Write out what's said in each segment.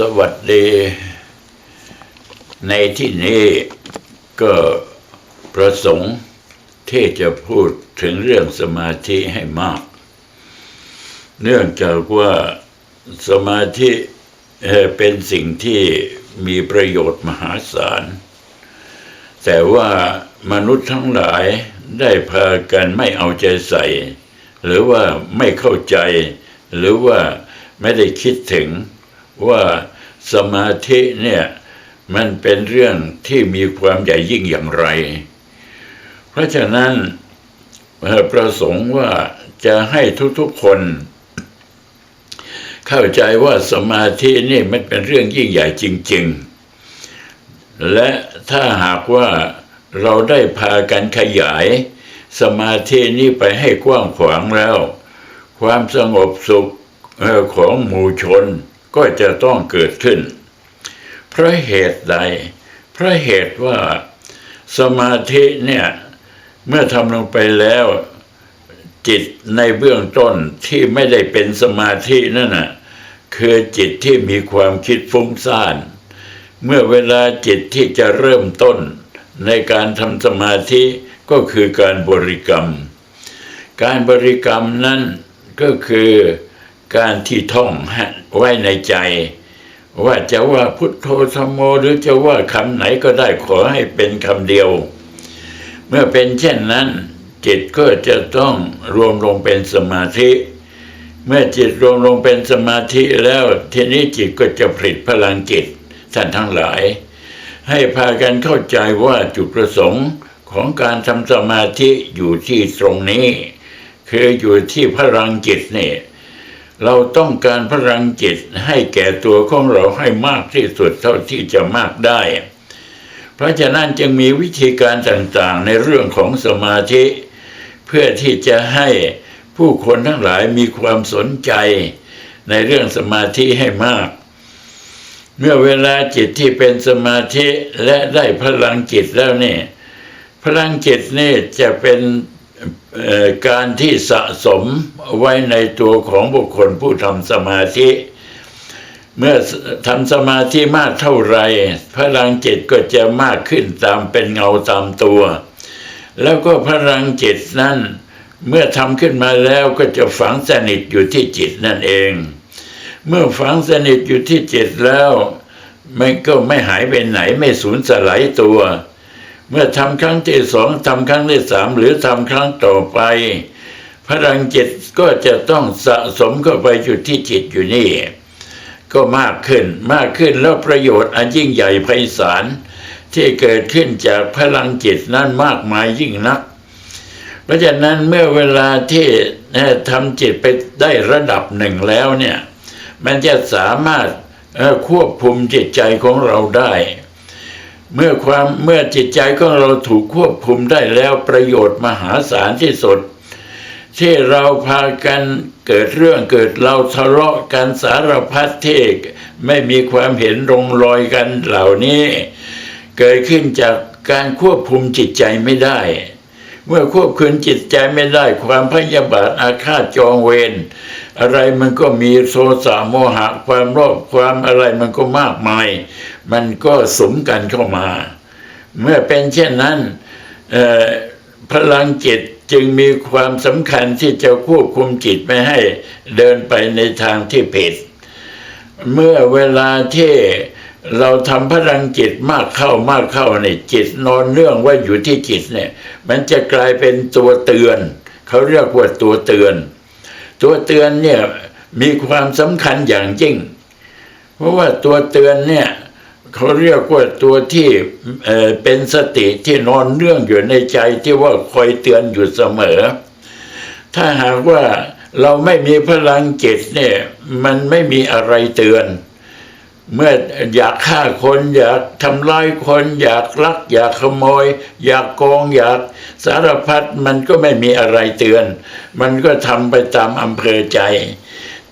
สวัสดี ในที่นี้ก็ประสงค์ที่จะพูดถึงเรื่องสมาธิให้มาก เนื่องจากว่าสมาธิเป็นสิ่งที่มีประโยชน์มหาศาล แต่ว่ามนุษย์ทั้งหลายได้พากันไม่เอาใจใส่ หรือว่าไม่เข้าใจ หรือว่าไม่ได้คิดถึงว่า สมาธิเนี่ยมันเป็นเรื่องที่มีความใหญ่ยิ่งอย่างไร เพราะฉะนั้นเอ่อประสงค์ว่าจะให้ทุกๆคน เข้าใจว่าสมาธินี่มันเป็นเรื่องยิ่งใหญ่จริง ๆ และถ้าหากว่าเราได้พากันขยาย สมาธินี้ไปให้กว้างขวางแล้ว ความสงบสุขของหมู่ชน ก็จะต้องเกิดขึ้น เพราะเหตุใด เพราะเหตุว่าสมาธิเนี่ยเมื่อทำลงไปแล้วจิตในเบื้องต้นที่ไม่ได้เป็นสมาธินั่นน่ะคือจิตที่มีความคิดฟุ้งซ่าน เมื่อเวลาจิตที่จะเริ่มต้นในการทำสมาธิก็คือการบริกรรม การบริกรรมนั้นก็คือ การที่ท่องไว้ในใจ ว่าจะว่าพุทโธธรรมโมหรือจะว่าคำไหนก็ได้ขอให้เป็นคำเดียว เมื่อเป็นเช่นนั้น จิตก็จะต้องรวมลงเป็นสมาธิ เมื่อจิตรวมลงเป็นสมาธิแล้วทีนี้จิตก็จะผลิตพลังจิตท่านทั้งหลาย ให้พากันเข้าใจว่าจุดประสงค์ของการทำสมาธิอยู่ที่ตรงนี้ คืออยู่ที่พลังจิตนี่ เราต้องการพลังจิตให้แก่ตัวของเราให้มากที่สุดเท่าที่จะมากได้ เพราะฉะนั้นจึงมีวิธีการต่างๆในเรื่องของสมาธิ เพื่อที่จะให้ผู้คนทั้งหลายมีความสนใจในเรื่องสมาธิให้มาก เมื่อเวลาจิตที่เป็นสมาธิและได้พลังจิตแล้วเนี่ยพลังจิตนี่จะเป็น การที่สะสมไว้ในตัวของบุคคลผู้ทำสมาธิ เมื่อทำสมาธิมากเท่าไรพลังจิตก็จะมากขึ้นตามเป็นเงาตามตัว แล้วก็พลังจิตนั้นเมื่อทำขึ้นมาแล้วก็จะฝังสนิทอยู่ที่จิตนั่นเอง เมื่อฝังสนิทอยู่ที่จิตแล้ว มันก็ไม่หายไปไหนไม่สูญสลายตัว เมื่อทำครั้งที่สองทำครั้งที่สามหรือทำครั้งต่อไป พลังจิตก็จะต้องสะสมเข้าไปอยู่ที่จิตอยู่นี่ ก็มากขึ้นมากขึ้นแล้วประโยชน์อันยิ่งใหญ่ไพศาลที่เกิดขึ้นจากพลังจิตนั้นมากมายยิ่งนัก เพราะฉะนั้นเมื่อเวลาที่ทำจิตไปได้ระดับหนึ่งแล้วเนี่ย มันจะสามารถควบคุมจิตใจของเราได้ เมื่อความเมื่อจิตใจของเราถูกควบคุมได้แล้วประโยชน์มหาศาลที่สุดที่เราพากันเกิดเรื่องเกิดเราทะเลาะกันสารพัดที่ไม่มีความเห็นลงรอยกันเหล่านี้ เกิดขึ้นจากการควบคุมจิตใจไม่ได้ เมื่อควบคุมจิตใจไม่ได้ ความพยาบาทอาฆาตจองเวร อะไรมันก็มีโทสะโมหะความโลภความอะไรมันก็มากมาย มันก็สมกันเข้ามา เมื่อเป็นเช่นนั้นพลังจิตจึงมีความสำคัญที่จะควบคุมจิตไม่ให้เดินไปในทางที่ผิด เมื่อเวลาที่เราทำพลังจิตมากเข้ามากเข้าเนี่ยจิตนอนเนื่องไว่าอยู่ที่จิตเนี่ย มันจะกลายเป็นตัวเตือน เขาเรียกว่าตัวเตือน ตัวเตือนเนี่ยมีความสำคัญอย่างยิ่ง เพราะว่าตัวเตือนเนี่ยเขาเรียกว่าตัวที่เเป็นสติที่นอนเนื่องอยู่ในใจที่ว่าคอยเตือนอยู่เสมอ ถ้าหากว่าเราไม่มีพลังจิตเนี่ยมันไม่มีอะไรเตือน เมื่ออยากฆ่าคนอยากทำร้ายคน อยากลัก อยากขโมย อยากโกงอยากสารพัดมันก็ไม่มีอะไรเตือน มันก็ทำไปตามอำเภอใจ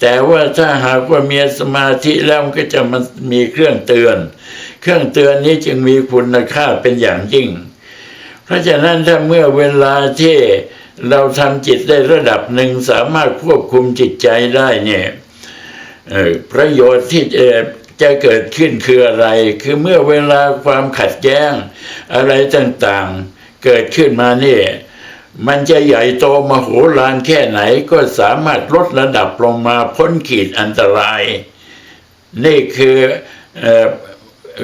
แต่ว่าถ้าหากว่ามีสมาธิแล้วก็จะมันมีเครื่องเตือน เครื่องเตือนนี้จึงมีคุณค่าเป็นอย่างยิ่ง เพราะฉะนั้นถ้าเมื่อเวลาที่เราทำจิตได้ระดับหนึ่งสามารถควบคุมจิตใจได้เนี่ยประโยชน์ที่ จะเกิดขึ้นคืออะไร คือเมื่อเวลาความขัดแย้งอะไรต่างๆ เกิดขึ้นมานี่มันจะใหญ่โตมโหฬารแค่ไหนก็สามารถลดระดับลงมาพ้นขีดอันตราย นี่คือเอ่อ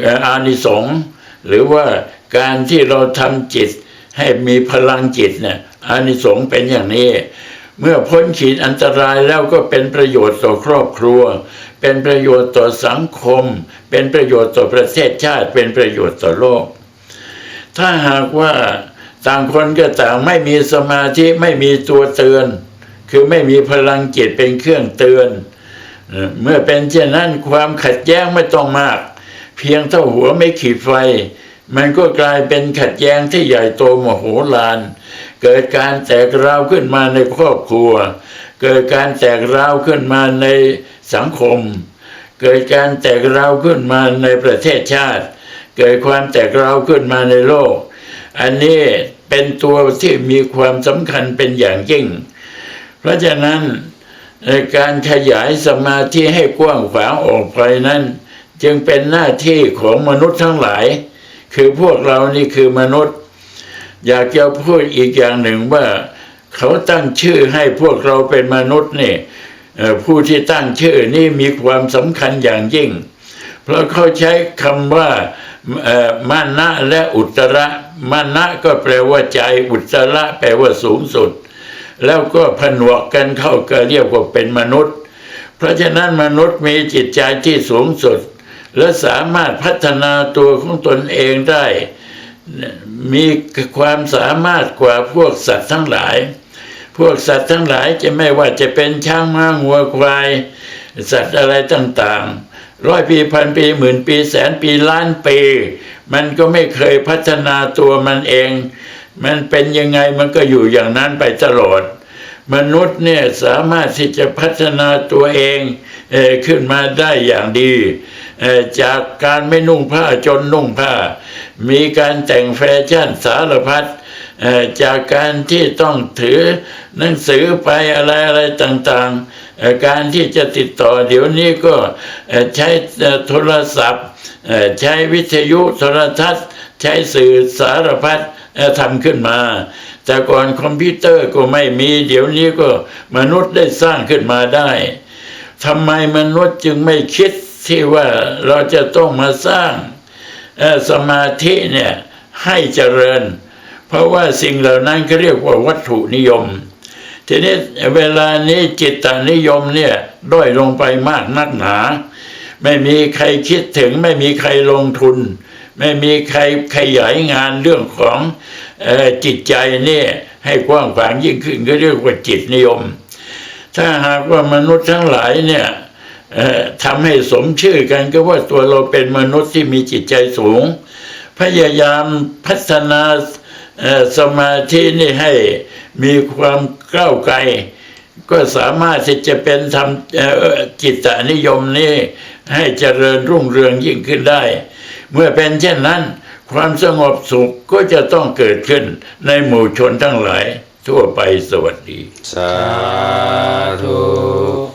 เอ่ออานิสงส์หรือว่าการที่เราทำจิตให้มีพลังจิตเนี่ยอานิสงส์เป็นอย่างนี้ เมื่อพ้นขีดอันตรายแล้วก็เป็นประโยชน์ต่อครอบครัว เป็นประโยชน์ต่อสังคม เป็นประโยชน์ต่อประเทศชาติ เป็นประโยชน์ต่อโลก ถ้าหากว่าต่างคนก็ต่างไม่มีสมาธิไม่มีตัวเตือน คือไม่มีพลังจิตเป็นเครื่องเตือน เมื่อเป็นเช่นนั้นความขัดแย้งไม่ต้องมาก เพียงเท่าหัวไม่ขีดไฟ มันก็กลายเป็นขัดแย้งที่ใหญ่โตมโหฬาร เกิดการแตกร้าวขึ้นมาในครอบครัว เกิดการแตกร้าวขึ้นมาในสังคม เกิดการแตกร้าวขึ้นมาในประเทศชาติ เกิดความแตกร้าวขึ้นมาในโลก อันนี้เป็นตัวที่มีความสำคัญเป็นอย่างยิ่ง เพราะฉะนั้นในการขยายสมาธิให้กว้างขวางออกไปนั้น จึงเป็นหน้าที่ของมนุษย์ทั้งหลาย คือพวกเรานี่คือมนุษย์ อยากจะพูดอีกอย่างหนึ่งว่า เขาตั้งชื่อให้พวกเราเป็นมนุษย์นี่ผู้ที่ตั้งชื่อนี่มีความสำคัญอย่างยิ่ง เพราะเขาใช้คำว่าเอ่อมานะและอุตระมานะก็แปลว่าใจอุตระแปลว่าสูงสุด แล้วก็ผนวกกันเข้าก็เรียกว่าเป็นมนุษย์ เพราะฉะนั้นมนุษย์มีจิตใจที่สูงสุด และสามารถพัฒนาตัวของตนเองได้ มีความสามารถกว่าพวกสัตว์ทั้งหลาย พวกสัตว์ทั้งหลายจะไม่ว่าจะเป็นช้างม้างัวควาย สัตว์อะไรต่างๆ ร้อยปีพันปีหมื่นปีแสนปีล้านปี มันก็ไม่เคยพัฒนาตัวมันเอง มันเป็นยังไงมันก็อยู่อย่างนั้นไปตลอด มนุษย์เนี่ยสามารถที่จะพัฒนาตัวเองเอขึ้นมาได้อย่างดี จากการไม่นุ่งผ้าจนนุ่งผ้า มีการแต่งแฟชั่นสารพัดจากการที่ต้องถือหนังสือไปอะไรอะไรต่างๆ การที่จะติดต่อเดี๋ยวนี้ก็ใช้โทรศัพท์ ใช้วิทยุโทรทัศน์ ใช้สื่อสารพัดทำขึ้นมา แต่ก่อนคอมพิวเตอร์ก็ไม่มี เดี๋ยวนี้ก็มนุษย์ได้สร้างขึ้นมาได้ทำไมมนุษย์จึงไม่คิด ที่ว่าเราจะต้องมาสร้างสมาธิเนี่ยให้เจริญ เพราะว่าสิ่งเหล่านั้นเขาเรียกว่าวัตถุนิยม ทีนี้เวลานี้จิตตนิยมเนี่ยด้อยลงไปมากนักหนา ไม่มีใครคิดถึงไม่มีใครลงทุน ไม่มีใครขยายงานเรื่องของอจิตใจเนี่ยให้กว้างขวางยิ่งขึ้นก็เรียกว่าจิตนิยม ถ้าหากว่ามนุษย์ทั้งหลายเนี่ย ทำให้สมชื่อกันก็ว่าตัวเราเป็นมนุษย์ที่มีจิตใจสูง พยายามพัฒนาสมาธินี่ให้มีความก้าวไกล ก็สามารถที่จะเป็นทำจิตตนิยมนี้ให้เจริญรุ่งเรืองยิ่งขึ้นได้ เมื่อเป็นเช่นนั้น ความสงบสุขก็จะต้องเกิดขึ้นในหมู่ชนทั้งหลาย ทั่วไปสวัสดี สาธุ